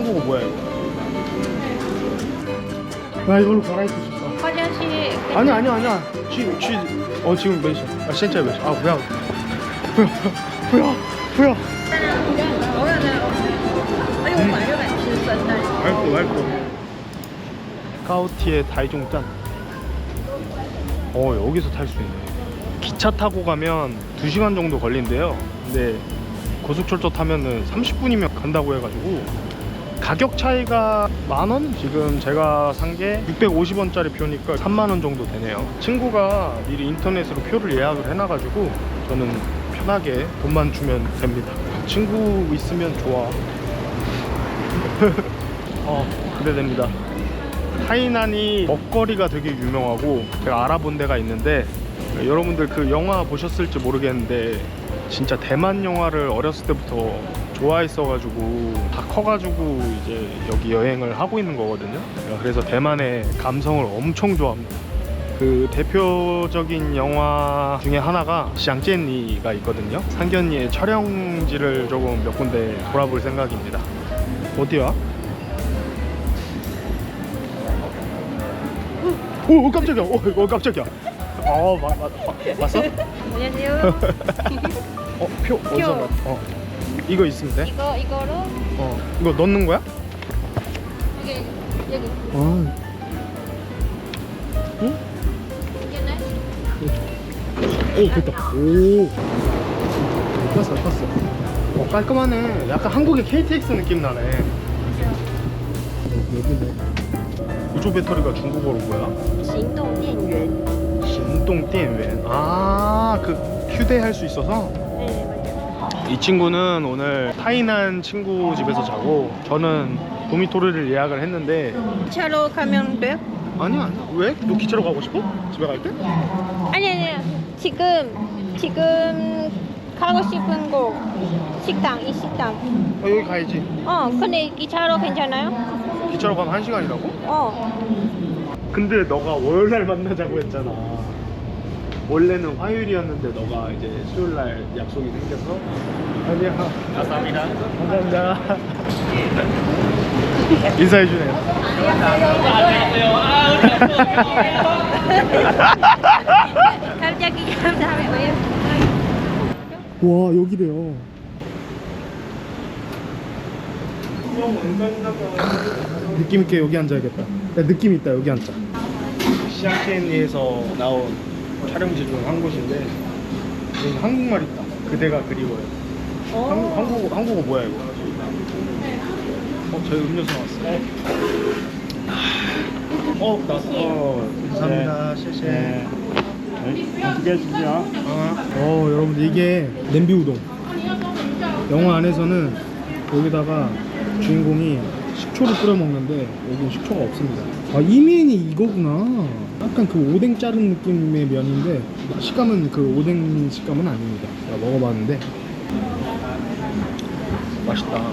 한국어 뭐야 이거? 나 이걸로 갈아입고 싶다. 화장실. 아니 아니 아니야. 쥐 쥐. 어 지금 몇 시? 아 진짜 몇 시? 아 뭐야? 뭐야 뭐야 뭐야? 알고 알고. 카오티의 다이종짠. 어 여기서 탈 수 있네. 기차 타고 가면 2시간 정도 걸린대요 근데 고속철도 타면은 30분이면 간다고 해가지고 가격 차이가 만 원? 지금 제가 산 게 650원짜리 표니까 3만 원 정도 되네요. 친구가 미리 인터넷으로 표를 예약을 해놔가지고 저는 편하게 돈만 주면 됩니다. 친구 있으면 좋아. 어, 기대됩니다. 타이난이 먹거리가 되게 유명하고 제가 알아본 데가 있는데 여러분들 그 영화 보셨을지 모르겠는데 진짜 대만 영화를 어렸을 때부터 좋아했어가지고 다 커가지고 이제 여기 여행을 하고 있는 거거든요. 그래서 대만의 감성을 엄청 좋아합니다. 그 대표적인 영화 중에 하나가 샹젠리가 있거든요. 상견니의 촬영지를 조금 몇 군데 돌아볼 생각입니다. 어디야? 오, 오 깜짝이야. 오, 오 깜짝이야. 어, 마, 마, 마, 왔어? 안녕하세요. 어, 표 어디서 표. 봤? 어. 이거 있으면 돼? 이거 이거로 어. 이거 넣는 거야? 여기 여기 아. 응? 이게네. 오, 됐다. 오. 떴어, 떴어. 어, 깔끔하네. 약간 한국의 KTX 느낌 나네. 여기네. 우조 배터리가 중국어로 뭐야? 行动电源. 진동 电源. 아, 그 휴대할 수 있어서? 이 친구는 오늘 타이난 친구 집에서 자고 저는 도미토리를 예약을 했는데 차로 가면 돼요? 아니야 아니야 왜? 너 기차로 가고 싶어? 집에 갈 때? 아니 아니 지금 지금 가고 싶은 곳 식당 이 식당. 어, 여기 가야지 어 근데 기차로 괜찮아요? 기차로 가면 한 시간이라고? 어. 근데 너가 월요일날 만나자고 했잖아 원래는 화요일이었는데 너가 이제 수요일 날 약속이 생겨서 아니야. 감사합니다. 감사합니다. 인사해 주네요. 갑자기 감사해요. 와 여기래요. 느낌 있게 여기 앉아야겠다. 야, 느낌 있다. 여기 앉자 시아켄리에서 나온 촬영지 중 한 곳인데 여기 한국말 있다. 그대가 그리워요. 한국, 한국어, 한국어 뭐야 이거? 어 저희 음료수 나왔어요. 어 나왔어. 어, 감사합니다. 쉐쉐 어떻게 해주세요? 어. 여러분들 이게 냄비 우동. 영화 안에서는 여기다가 주인공이 식초를 뿌려 먹는데 여기는 식초가 없습니다 아 이 면이 이거구나. 약간 그 오뎅 자른 느낌의 면인데 식감은 그 오뎅 식감은 아닙니다. 제가 먹어봤는데. 맛있다.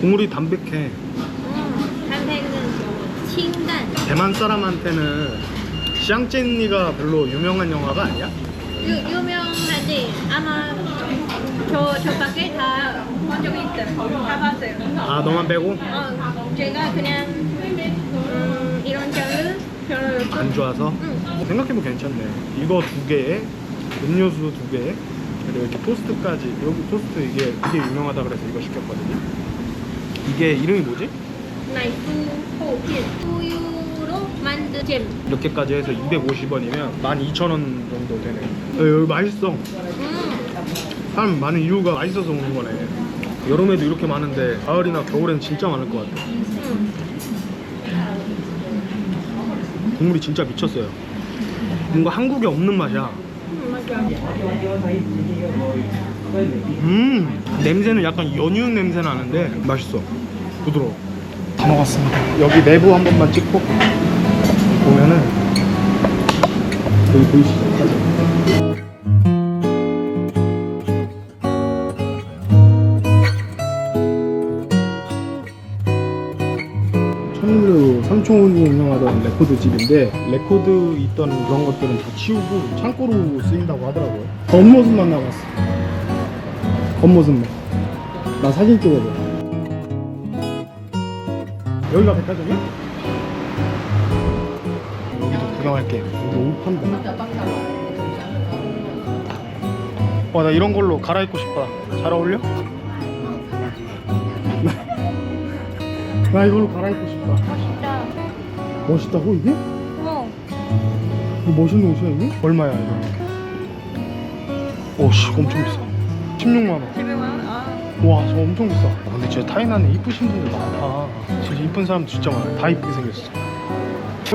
국물이 담백해. 대만 사람한테는 샹젠리가 별로 유명한 영화가 아니야? 유, 유명한데 아마 저, 저 밖에 다 본 적이 있어요. 다 봤어요. 아 너만 빼고? 어, 제가 그냥 음, 이런 장르 별로 안 좋아서? 응. 생각해보면 괜찮네 이거 두 개에 음료수 두 개에 그리고 이렇게 토스트까지 여기 토스트 이게 되게 유명하다 그래서 이거 시켰거든요 이게 이름이 뭐지? 나이프 호피엔 우유로 만든 잼. 이렇게까지 해서 250원이면 12,000원 정도 되네. 어, 여기 맛있어. 음, 사람 많은 이유가 맛있어서 오는 거네. 여름에도 이렇게 많은데 가을이나 겨울엔 진짜 많을 것 같아. 음. 국물이 진짜 미쳤어요. 뭔가 한국에 없는 맛이야. 음. 음 냄새는 약간 연유 냄새 나는데 맛있어. 부드러워. 다 먹었습니다. 여기 내부 한 번만 찍고 보면은 여기 보이시죠? 천루 삼촌이 운영하던 레코드 집인데 레코드 있던 그런 것들은 다 치우고 창고로 쓰인다고 하더라고요. 겉모습만 남았어. 겉모습만. 나 사진 찍어줘. 여기가 백화점이야? 구경할게. 여기 옷 판다. 와, 나 이런 걸로 갈아입고 싶다. 잘 어울려? 나 이걸로 갈아입고 싶다. 멋있다. 멋있다고 이게? 어. 이거 멋있는 옷이야 이게? 얼마야 이거? 오씨 엄청 비싸 16만 원 11만 원? 아. 와, 저 엄청 비싸. 아, 근데 진짜 타이난에 이쁘신 분들 많다. 진짜 이쁜 사람 진짜 많아. 다 이쁘게 생겼어.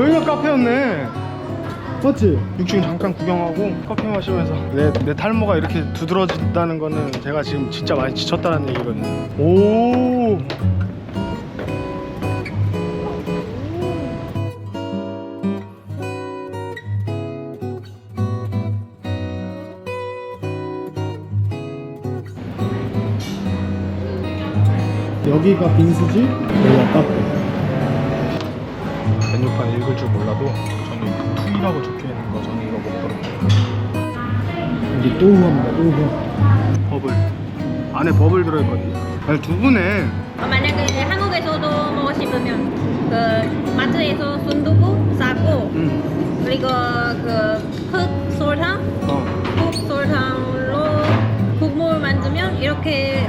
여기가 카페였네. 맞지? 6층 잠깐 구경하고 커피 마시면서 내, 내 탈모가 이렇게 두드러진다는 거는 제가 지금 진짜 많이 지쳤다는 얘기거든요. 오. 여기가 빈수지, 여기가 카페. 메뉴판 읽을 줄 몰라도 저는 툴이라고 적혀 있는 거 저는 이거 먹더라고요. 여기 또우합니다, 또우합. 버블. 안에 버블 들어있거든요. 아니 두부네. 어, 만약에 한국에서도 먹고 싶으면 그 마트에서 순두부 사고 음. 그리고 그흑 설탕, 어. 흑 설탕으로 국물 만들면 이렇게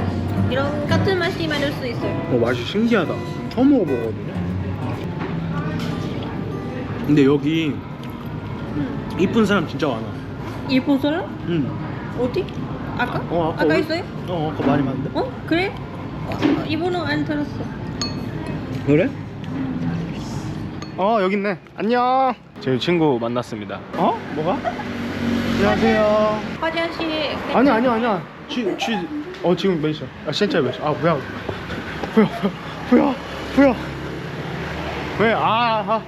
이런 같은 맛이 만들 수 있어요. 어 맛이 신기하다. 처음 먹어보거든요. 근데 여기 이쁜 사람 진짜 많아. 일본 사람? 응. 어디? 아까? 어, 아까 아까 어디- 있어요? 어, 아까 말이 많은데? 어? 그래? 어, 이번은 안 들었어. 그래? 어 여기 있네 안녕 제 친구 만났습니다 어? 뭐가? 안녕하세요 화장실 아니 아니 아니야 취, 취, 어 지금 몇 시야? 아 진짜 몇 시? 아 뭐야 뭐야 뭐야 뭐야 왜? 아, 아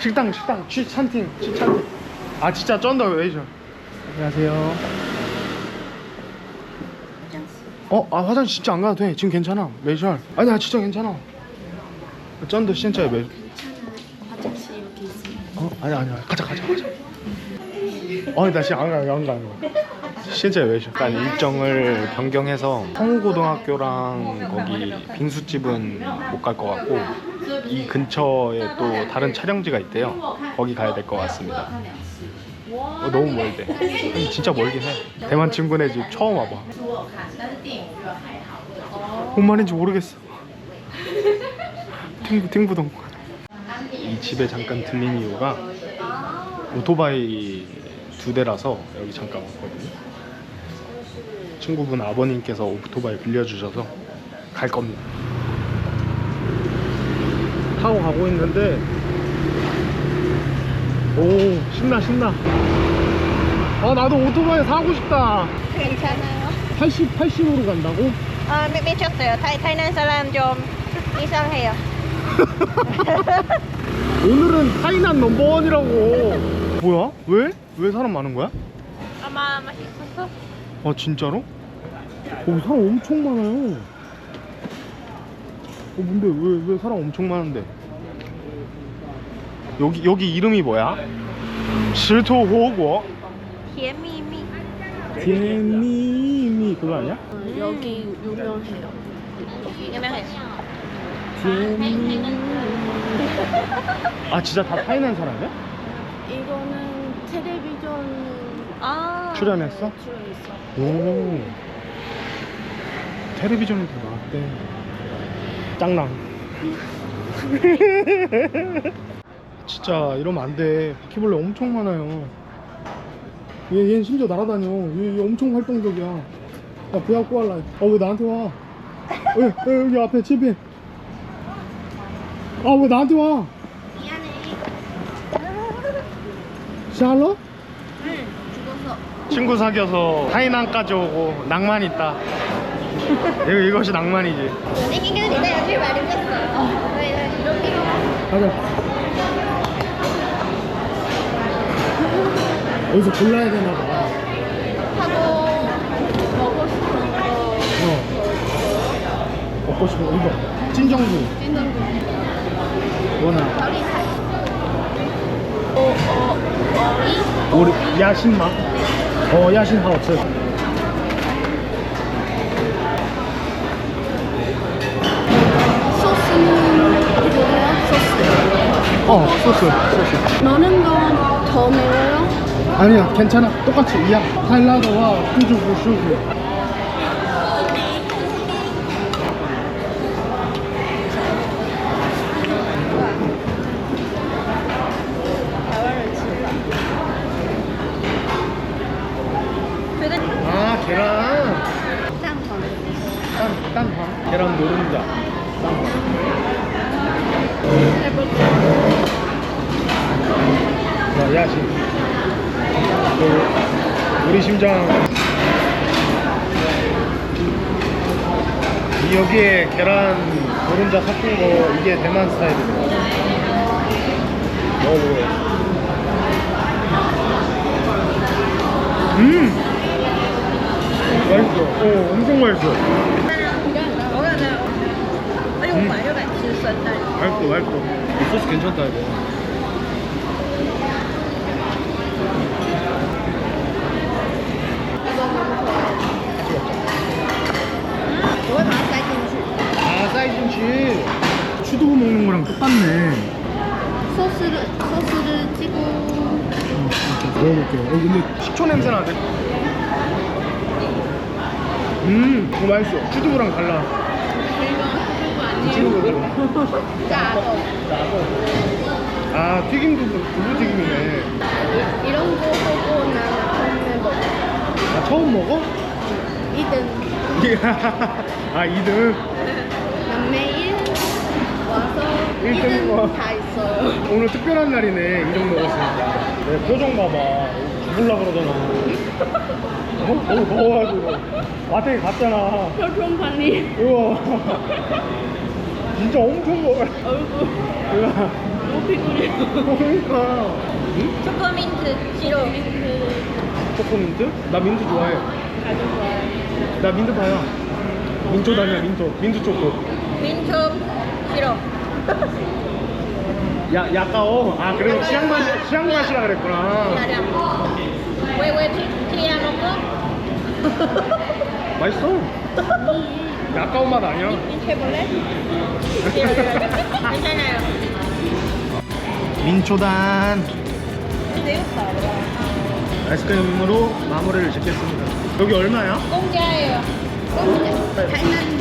식당 식당. 취 찬팅 취 찬팅 아 진짜 쩐다 왜 이죠 안녕하세요. 어? 아 화장실 진짜 안 가도 돼. 지금 괜찮아. 메이셜 아니야 진짜 괜찮아. 쩐다 진짜 메 화장실 여기 있습니다. 어? 아니 아니야 가자 가자 가자. 어나 지금 안가 안가 안가 진짜 왜 약간 일정을 변경해서 성우고등학교랑 거기 빙수집은 못 갈 것 같고 이 근처에 또 다른 촬영지가 있대요. 거기 가야 될 것 같습니다. 어, 너무 멀대. 아니, 진짜 멀긴 해. 대만 친구네 집 처음 와봐. 뭔 말인지 모르겠어. 팅부 팅부동. 이 집에 잠깐 들린 이유가 오토바이 두 대라서 여기 잠깐 왔거든요. 친구분 아버님께서 오토바이 빌려주셔서 갈 겁니다. 타고 가고 있는데 오 신나 신나. 아 나도 오토바이 사고 싶다. 괜찮아요. 80 80으로 간다고? 아, 미, 미쳤어요. 타이, 타이난 사람 좀 이상해요. 오늘은 타이난 넘버원이라고. 뭐야? 왜? 왜 사람 많은 거야? 아마 맛있었어? 아 진짜로? 어 사람 엄청 많아요. 어 근데 왜 왜 사람 엄청 많은데? 여기 여기 이름이 뭐야? 실토호고甜蜜蜜. 제미미 그거 아니야? 여기 유명해요. 유명해요. 아 진짜 다 타이난 사람이야? 이거는 텔레비전 아. 출연했어? 출연했어. 오 텔레비전에도 나왔대. 짱랑. 진짜 이러면 안 돼. 바퀴벌레 엄청 많아요. 얘, 얘는 심지어 날아다녀. 얘, 얘 엄청 활동적이야. 야, 부야 꼬알라. 어, 왜 나한테 와? 왜, 왜 여기 앞에 집에. 아, 왜 나한테 와? 샬롯? 응, 죽었어. 친구 사귀어서 타이난까지 오고 낭만 있다. 이거, 이것이 낭만이지. 게 내가 제일 많이 먹었어. 왜, 왜, 이렇게. 가자. 여기서 골라야 되나 봐. 하고 먹고 싶은 거 어. 먹고 싶은 거 이거. 찐정구. 찐정구. 원아. 어, 어, 어리? 우리 야신마. 어 야신 하우스. 소스는 이거예요? 소스. 어 소스 소스. 너는 거더 매워요? 아니야 괜찮아 똑같이 이야. 할라더와 후주부 슈구. 아 계란. 딴 딴황 계란 노른자. 자 야신. 그 우리 심장. 이 여기에 계란 노른자 섞은 거 이게 대만 스타일이에요. 먹어보고. 음. 맛있어. 어, 엄청 맛있어. 음. 맛있어, 맛있어. 이 소스 괜찮다 이거. 아, 사이즈치. 추두부 먹는 거랑 똑같네. 소스를, 소스를 찍고. 먹어볼게요. 어, 근데 식초 냄새 나네. 음, 이거 맛있어. 추두부랑 달라. 찍은 거죠. 짜고. 아, 튀김 두부, 두부 튀김이네. 이런 거 보고 나는 처음에 먹어. 아, 처음 먹어? 2등. 아, 2등. 와서 일등 2등 뭐. 다 있어요. 오늘 특별한 날이네. 2등 먹었으니까. 내 표정 봐봐. 죽을라 그러잖아. 어? 너무 더워가지고. 마트에 갔잖아. 표정 관리. 우와. 진짜 엄청 더워. 얼굴 우와. 너무 피곤해. 그러니까. 응? 초코 민트 싫어. 초코민트? 나 민트 좋아해. 나 민트 봐요. 민초 다니야, 민초. 민트 초코. 민초 싫어. 야, 야까워. 아, 그래서 치약 맛, 치약 맛이라 그랬구나. 왜왜 티야 먹고? 맛있어. 야까운 맛 아니야. 해볼래? 괜찮아요. 민초단. 매웠다. 아이스크림으로 마무리를 짓겠습니다. 여기 얼마야? 공짜예요. 공짜.台南